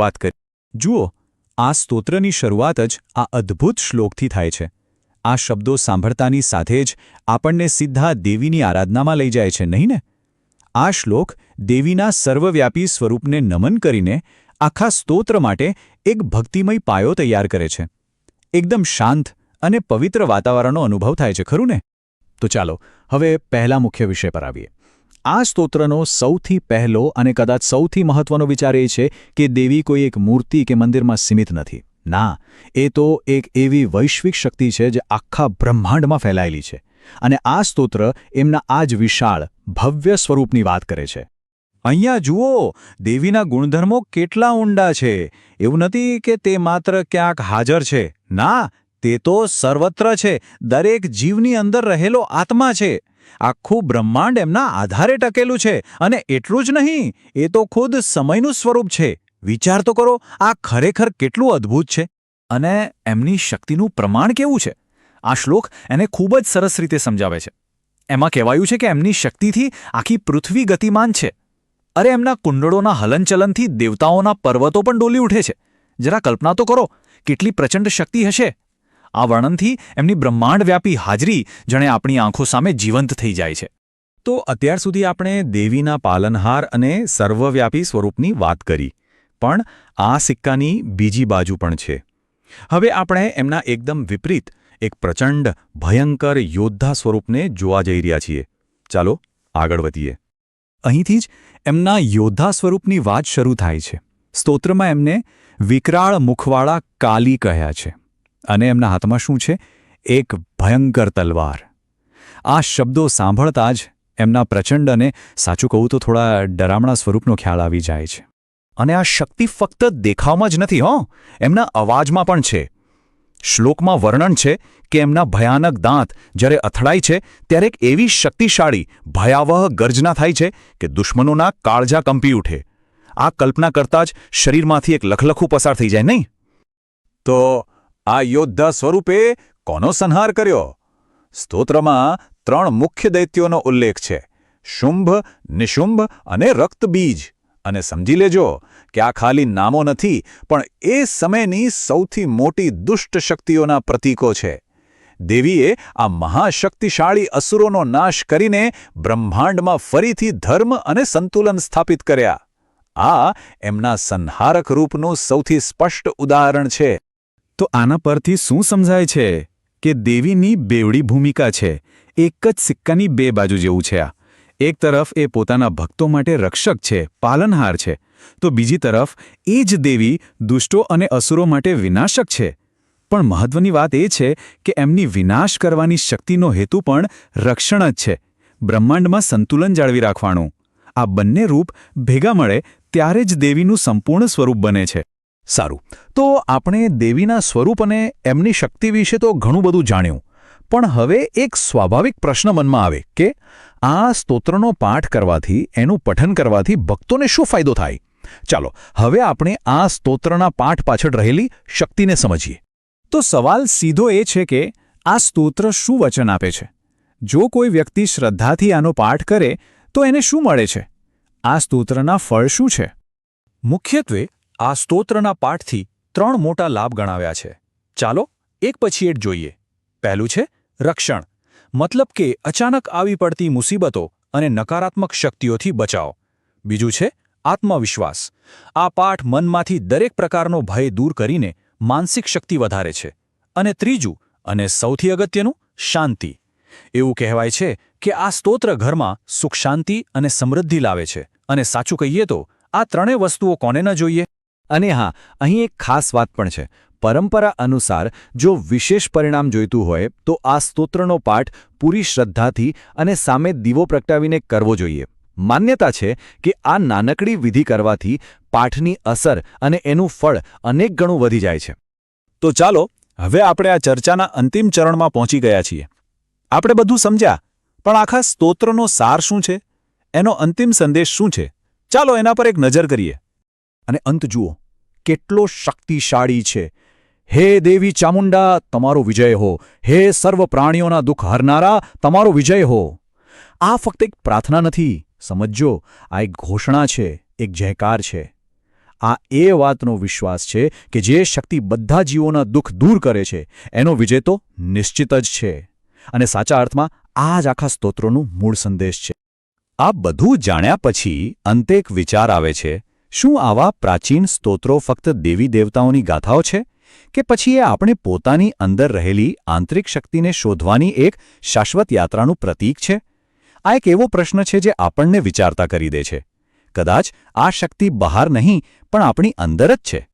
વાત કરી. જુઓ, આ સ્તોત્રની શરૂઆત જ આ અદ્ભુત શ્લોકથી થાય છે. આ શબ્દો સાંભળતાની સાથે જ આપણને સીધા દેવીની આરાધનામાં લઈ જાય છે, નહીં ને? આ શ્લોક દેવીના સર્વવ્યાપી સ્વરૂપને નમન કરીને આખા સ્તોત્ર માટે એક ભક્તિમય પાયો તૈયાર કરે છે. એકદમ શાંત અને પવિત્ર વાતાવરણનો અનુભવ થાય છે, ખરું ને? તો ચાલો, હવે પહેલા મુખ્ય વિષય પર આવીએ. આ સ્તોત્રનો સૌથી પહેલો અને કદાચ સૌથી મહત્વનો વિચાર એ છે કે દેવી કોઈ એક મૂર્તિ કે મંદિરમાં સીમિત નથી. ના, એ તો એક એવી વૈશ્વિક શક્તિ છે જે આખા બ્રહ્માંડમાં ફેલાયેલી છે અને આ સ્તોત્ર એમના આ જ વિશાળ, ભવ્ય સ્વરૂપની વાત કરે છે. અહીંયા જુઓ, દેવીના ગુણધર્મો કેટલા ઊંડા છે. એવું નથી કે તે માત્ર ક્યાંક હાજર છે. ના, તે તો સર્વત્ર છે. દરેક જીવની અંદર રહેલો આત્મા છે. આખું બ્રહ્માંડ એમના આધારે ટકેલું છે. અને એટલું જ નહીં, એ તો ખુદ સમયનું સ્વરૂપ છે. વિચાર તો કરો, આ ખરેખર કેટલું અદ્ભુત છે? અને એમની શક્તિનું પ્રમાણ કેવું છે? આ શ્લોક એને ખૂબ જ સરસ રીતે સમજાવે છે. એમાં કહેવાયું છે કે એમની શક્તિથી આખી પૃથ્વી ગતિમાન છે. અરે, એમના કુંડળોના હલનચલનથી દેવતાઓના પર્વતો પણ ડોલી ઉઠે છે. જરા કલ્પના તો કરો, કેટલી પ્રચંડ શક્તિ હશે. આ વર્ણનથી એમની બ્રહ્માંડવ્યાપી હાજરી જણે આપણી આંખો સામે જીવંત થઈ જાય છે. તો અત્યાર સુધી આપણે દેવીના પાલનહાર અને સર્વવ્યાપી સ્વરૂપની વાત કરી, પણ આ સિક્કાની બીજી બાજુ પણ છે. હવે આપણે એમના એકદમ વિપરીત, એક પ્રચંડ, ભયંકર યોદ્ધા સ્વરૂપને જોવા જઈ રહ્યા છીએ. ચાલો આગળ વધીએ. અહીંથી જ એમના યોદ્ધા સ્વરૂપની વાત શરૂ થાય છે. સ્તોત્રમાં એમને વિકરાળ મુખવાળા કાલી કહ્યા છે. અને એમના હાથમાં શું છે? એક ભયંકર તલવાર. આ શબ્દો સાંભળતા જ એમના પ્રચંડ અને સાચું કહું તો થોડા ડરામણા સ્વરૂપનો ખ્યાલ આવી જાય છે. અને આ શક્તિ ફક્ત દેખાવમાં જ નથી, હો! એમના અવાજમાં પણ છે. શ્લોકમાં વર્ણન છે કે એમના ભયાનક દાંત જ્યારે અથડાય છે ત્યારે એક એવી શક્તિશાળી, ભયાવહ ગર્જના થાય છે કે દુશ્મનોના કાળજા કંપી ઉઠે. આ કલ્પના કરતાં જ શરીરમાંથી એક લખલખું પસાર થઈ જાય, નહીં? તો આ યોદ્ધા સ્વરૂપે કોનો સંહાર કર્યો? સ્તોત્રમાં ત્રણ મુખ્ય દૈત્યોનો ઉલ્લેખ છે. શુંભ, નિશુંભ અને રક્તબીજ અને સમજી લેજો કે આ ખાલી નામો નથી, પણ એ સમયની સૌથી મોટી દુષ્ટ શક્તિઓના પ્રતીકો છે. દેવીએ આ મહાશક્તિશાળી અસુરોનો નાશ કરીને બ્રહ્માંડમાં ફરીથી ધર્મ અને સંતુલન સ્થાપિત કર્યા. આ એમના સંહારક રૂપનું સૌથી સ્પષ્ટ ઉદાહરણ છે. તો આના પરથી શું સમજાય છે કે દેવીની બેવડી ભૂમિકા છે? એક જ સિક્કાની બે બાજુ જેવું છે આ. એક તરફ એ પોતાના ભક્તો માટે રક્ષક છે, પાલનહાર છે. તો બીજી તરફ એ જ દેવી દુષ્ટો અને અસુરો માટે વિનાશક છે. પણ મહત્વની વાત એ છે કે એમની વિનાશ કરવાની શક્તિનો હેતુ પણ રક્ષણ જ છે. બ્રહ્માંડમાં સંતુલન જાળવી રાખવાનું. આ બંને રૂપ ભેગા મળે ત્યારે જ દેવીનું સંપૂર્ણ સ્વરૂપ બને છે. સારું. તો આપણે દેવીના સ્વરૂપ અને એમની શક્તિ વિશે તો ઘણું બધું જાણ્યું. પણ હવે એક સ્વાભાવિક પ્રશ્ન મનમાં આવે કે આ સ્તોત્રનો પાઠ કરવાથી, એનું પઠન કરવાથી ભક્તોને શું ફાયદો થાય? ચાલો, હવે આપણે આ સ્તોત્રના પાઠ પાછળ રહેલી શક્તિને સમજીએ. તો સવાલ સીધો એ છે કે, આ સ્તોત્ર શું વચન આપે છે? જો કોઈ વ્યક્તિ શ્રદ્ધાથી આનો પાઠ કરે, તો એને શું મળે છે? આ સ્તોત્રના ફળ શું છે? મુખ્યત્વે આ સ્તોત્રના પાઠથી ત્રણ મોટા લાભ ગણાવ્યા છે. ચાલો, એક પછી એક જોઈએ. પહેલું છે, રક્ષણ. મતલબ કે અચાનક આવી પડતી મુસીબતો અને નકારાત્મક શક્તિઓથી બચાવ. બીજું છે, આત્મવિશ્વાસ. આ પાઠ મનમાંથી દરેક પ્રકારનો ભય દૂર કરીને માનસિક શક્તિ વધારે છે. અને ત્રીજું અને સૌથી અગત્યનું, શાંતિ. એવું કહેવાય છે કે આ સ્તોત્ર ઘરમાં સુખ શાંતિ અને સમૃદ્ધિ લાવે છે. અને સાચું કહીએ તો, આ ત્રણેય વસ્તુઓ કોને ન જોઈએ? અને હા, અહીં એક ખાસ વાત પણ છે. પરંપરા અનુસાર, જો વિશેષ પરિણામ જોઈતું હોય, તો આ સ્તોત્રનો પાઠ પૂરી શ્રદ્ધાથી અને સામે દીવો પ્રગટાવીને કરવો જોઈએ. માન્યતા છે કે આ નાનકડી વિધિ કરવાથી પાઠની અસર અને એનું ફળ અનેક ગણું વધી જાય છે. તો ચાલો, હવે આપણે આ ચર્ચાના અંતિમ ચરણમાં પહોંચી ગયા છીએ. આપણે બધું સમજ્યા, પણ આખા સ્તોત્રનો સાર શું છે? એનો અંતિમ સંદેશ શું છે? ચાલો એના પર એક નજર કરીએ. અને અંત જુઓ, કેટલો શક્તિશાળી છે. હે દેવી ચામુંડા, તમારો વિજય હો. હે સર્વ પ્રાણીઓના દુઃખ હરનારા, તમારો વિજય હો. આ ફક્ત એક પ્રાર્થના નથી, સમજજો, આ એક ઘોષણા છે, એક જયકાર છે. આ એ વાતનો વિશ્વાસ છે કે જે શક્તિ બધા જીવોના દુઃખ દૂર કરે છે, એનો વિજય તો નિશ્ચિત જ છે. અને સાચા અર્થમાં, આ જ આખા સ્તોત્રોનું મૂળ સંદેશ છે. આ બધું જાણ્યા પછી અંતે એક વિચાર આવે છે શું આવા પ્રાચીન સ્તોત્રો ફક્ત દેવી દેવતાઓની ગાથાઓ છે? કે પછી એ આપણે પોતાની અંદર રહેલી આંતરિક શક્તિને શોધવાની એક શાશ્વત યાત્રાનું પ્રતીક છે? આ એક એવો પ્રશ્ન છે જે આપણને વિચારતા કરી દે છે. કદાચ આ શક્તિ બહાર નહીં, પણ આપણી અંદર જ છે.